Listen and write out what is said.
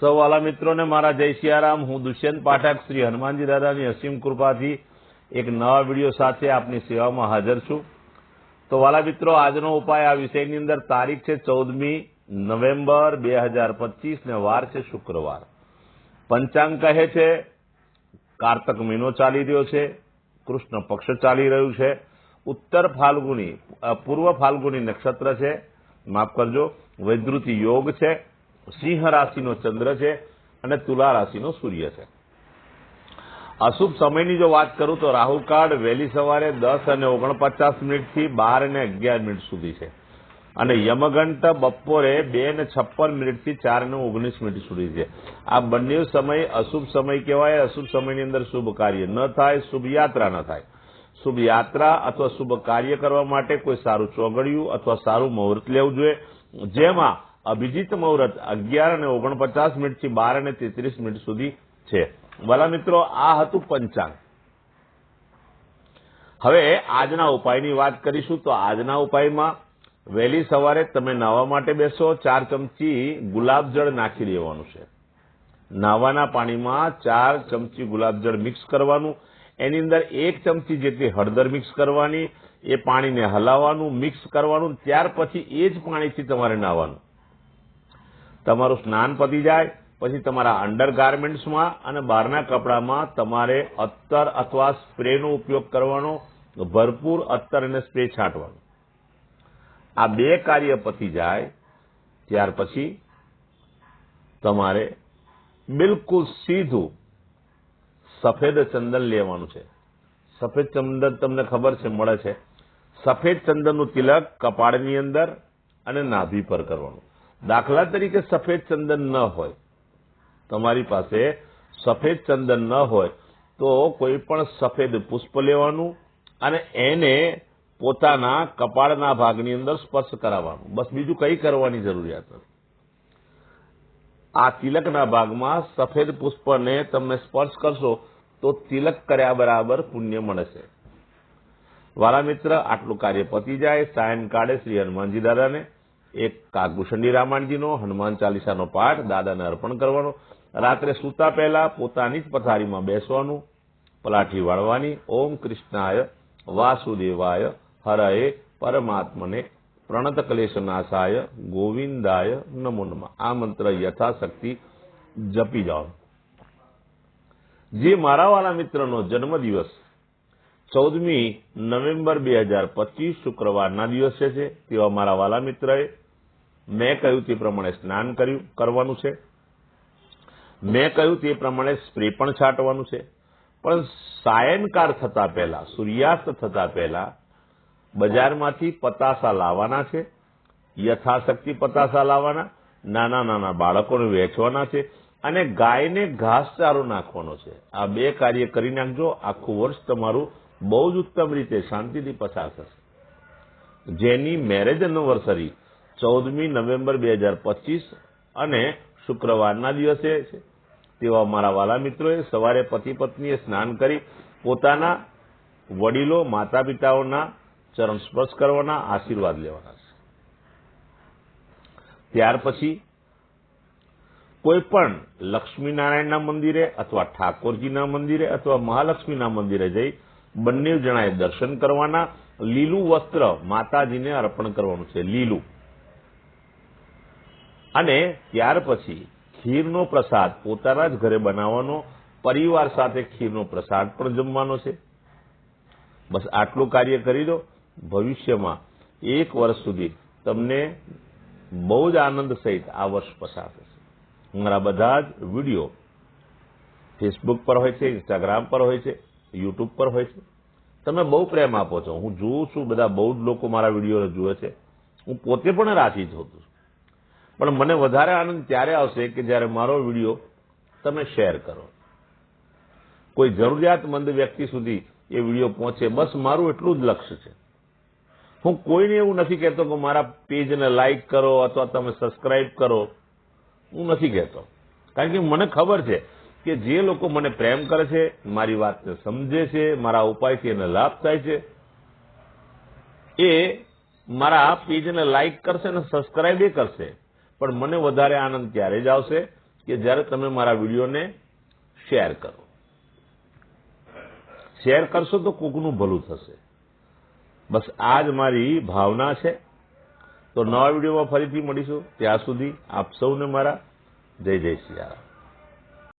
સૌ વાલા મિત્રોને મારા જય સિયારામ, હું દુષ્યંત પાઠક, શ્રી હનુમાનજી દાદાની અસીમ કૃપાથી એક નવા વીડિયો સાથે આપની સેવામાં હાજર છું. તો વાલા મિત્રો, આજનો ઉપાય આ વિષયની અંદર તારીખ છે ચૌદમી નવેમ્બર બે હજાર પચીસ ને વાર છે શુક્રવાર. પંચાંગ કહે છે, કારતક મહિનો ચાલી રહ્યો છે, કૃષ્ણ પક્ષ ચાલી રહ્યું છે, ઉત્તર ફાલ્ગુની પૂર્વ ફાલ્ગુની નક્ષત્ર છે, માફ કરજો વૈદ્રુતિ યોગ છે સિંહ રાશિનો ચંદ્ર છે અને તુલા રાશિનો સૂર્ય છે. અશુભ સમયની જો વાત કરું તો રાહુકાળ વહેલી સવારે દસ અને ઓગણપચાસ મિનિટથી બાર અને અગિયાર મિનિટ સુધી છે. અને યમઘંટ બપોરે બે ને છપ્પન મિનિટથી ચાર ને ઓગણીસ મિનિટ સુધી છે. આ બંને સમય અશુભ સમય કહેવાય, અશુભ સમયની અંદર શુભ કાર્ય ન થાય, શુભ યાત્રા ન થાય. શુભ યાત્રા અથવા શુભ કાર્ય કરવા માટે કોઈ સારું ચોગડિયું અથવા સારું મુહૂર્ત લેવું જોઈએ. જેમાં અભિજીત મુહૂર્ત અગિયાર અને ઓગણપચાસ મિનિટથી બાર અને તેત્રીસ મિનિટ સુધી છે. વાલા મિત્રો, આ હતું પંચાંગ. હવે આજના ઉપાયની વાત કરીશું તો આજના ઉપાયમાં વહેલી સવારે તમે નાહવા માટે બેસો, ચાર ચમચી ગુલાબજળ નાખી દેવાનું છે. નાવાના પાણીમાં ચાર ચમચી ગુલાબજળ મિક્સ કરવાનું, એની અંદર એક ચમચી જેટલી હળદર મિક્સ કરવાની, એ પાણીને હલાવવાનું, મિક્સ કરવાનું, ત્યાર પછી એ જ પાણીથી તમારે નાહવાનું તમારું સ્નાન પતી જાય, પછી તમારા અંડર ગાર્મેન્ટ્સમાં અને બહારના કપડામાં તમારે અત્તર અથવા સ્પ્રેનો ઉપયોગ કરવાનો, ભરપૂર અત્તર અને સ્પ્રે છાંટવાનો. આ બે કાર્ય પતી જાય, ત્યાર પછી તમારે બિલકુલ સીધું સફેદ ચંદન લેવાનું છે. સફેદ ચંદન તમને ખબર છે, મળે છે. સફેદ ચંદનનું તિલક કપાળની અંદર અને નાભી પર કરવાનું. દાખલા તરીકે સફેદ ચંદન ન હોય, તમારી પાસે સફેદ ચંદન ન હોય, તો કોઈ પણ સફેદ પુષ્પ લેવાનું અને એને પોતાના કપાળના ભાગની અંદર સ્પર્શ કરાવવાનું. બસ બીજું કંઈ કરવાની જરૂરિયાત નથી. આ તિલકના ભાગમાં સફેદ પુષ્પને તમે સ્પર્શ કરશો, તો તિલક કર્યા બરાબર પુણ્ય મળે છે વાલા મિત્ર, આટલું કાર્ય પતી જાય. સાયંકાળે શ્રી હનુમાનજી દાદાને એક કાગભૂષણજી રામાયણજીનો, હનુમાન ચાલીસાનો પાઠ, દાદાને અર્પણ કરવાનો, રાત્રે સૂતા પહેલા પોતાની જ પથારીમાં બેસવાનું, પલાઠી વાળવાની, ઓમ કૃષ્ણાય વાસુદેવાય હરએ પરમાત્મને પ્રણત કલેશનાશાય ગોવિંદાય નમો નમઃ. આ મંત્ર યથાશક્તિ જપી જાઓ. જે મારા વાલા મિત્રનો જન્મદિવસ ચૌદમી નવેમ્બર બે હજાર પચીસ શુક્રવારના દિવસે છે, તેવા મારા વાલા મિત્રએ મેં કહ્યું તે પ્રમાણે સ્નાન કર્યું, કરવાનું છે. મેં કહ્યું તે પ્રમાણે સ્પ્રે પણ છાંટવાનું છે. પણ સાયનકાર થતા પહેલા, સૂર્યાસ્ત થતા પહેલા બજારમાંથી પતાસા લાવવાના છે, યથાશક્તિ પતાસા લાવવાના, નાના નાના બાળકોને વેચવાના છે અને ગાયને ઘાસચારો નાખવાનો છે. આ બે કાર્ય કરી નાખજો, આખું વર્ષ તમારું બહુ જ ઉત્તમ રીતે શાંતિથી પસાર થશે. જેની મેરેજ એનિવર્સરી ચૌદમી નવેમ્બર બે હજાર પચીસ અને શુક્રવારના દિવસે છે. તેવા મારા વાલા મિત્રોએ સવારે પતિ પત્નીએ સ્નાન કરી પોતાના વડીલો માતા પિતાઓના ચરણ સ્પર્શ કરવાના આશીર્વાદ લેવાના છે. ત્યાર પછી કોઈ પણ લક્ષ્મીનારાયણના મંદિરે અથવા ઠાકોરજીના મંદિરે અથવા મહાલક્ષ્મીના મંદિરે જઈ બંને જણાએ દર્શન કરવાના લીલું વસ્ત્ર માતાજીને અર્પણ કરવાનું છે. લીલું. અને ત્યાર પછી ખીરનો પ્રસાદ પોતાના જ ઘરે બનાવવાનો, પરિવાર સાથે ખીરનો પ્રસાદ પણ જમવાનો છે. બસ આટલું કાર્ય કરી દો. ભવિષ્યમાં એક વર્ષ સુધી તમને બહુ જ આનંદ સહિત આ વર્ષ પસાર થશે. મારા બધા જ વીડિયો ફેસબુક પર હોય છે ઇન્સ્ટાગ્રામ પર હોય છે યુટ્યુબ પર હોય છે. તમે બહુ પ્રેમ આપો છો. હું જોઉં છું, બધા બહુ જ લોકો મારા વીડિયો જુએ છે. હું પોતે પણ રાજી થતું છું. પણ મને વધારે આનંદ ત્યારે આવશે કે જ્યારે મારો વીડિયો તમે શેર કરો. કોઈ જરૂરિયાતમંદ વ્યક્તિ સુધી એ વીડિયો પહોંચે. બસ મારું એટલું જ લક્ષ્ય છે. હું કોઈને એવું નથી કહેતો કે મારા પેજને લાઇક કરો અથવા તમે સબસ્ક્રાઇબ કરો. હું નથી કહેતો. કારણ કે મને ખબર છે કે જે લોકો મને પ્રેમ કરે છે, મારી વાતને સમજે છે, મારા ઉપાયથી એને લાભ થાય છે, એ મારા પેજને લાઇક કરશે અને સબસ્ક્રાઇબ એ કરશે. પણ મને વધારે આનંદ ત્યારે જ આવશે કે જ્યારે તમે મારા વિડીયોને શેર કરો. શેર કરશો તો કોકનું ભલું થશે. બસ આ જ મારી ભાવના છે. તો નવા વિડીયોમાં ફરીથી મળીશું. ત્યાં સુધી આપ સૌને મારા જય જય સિયારામ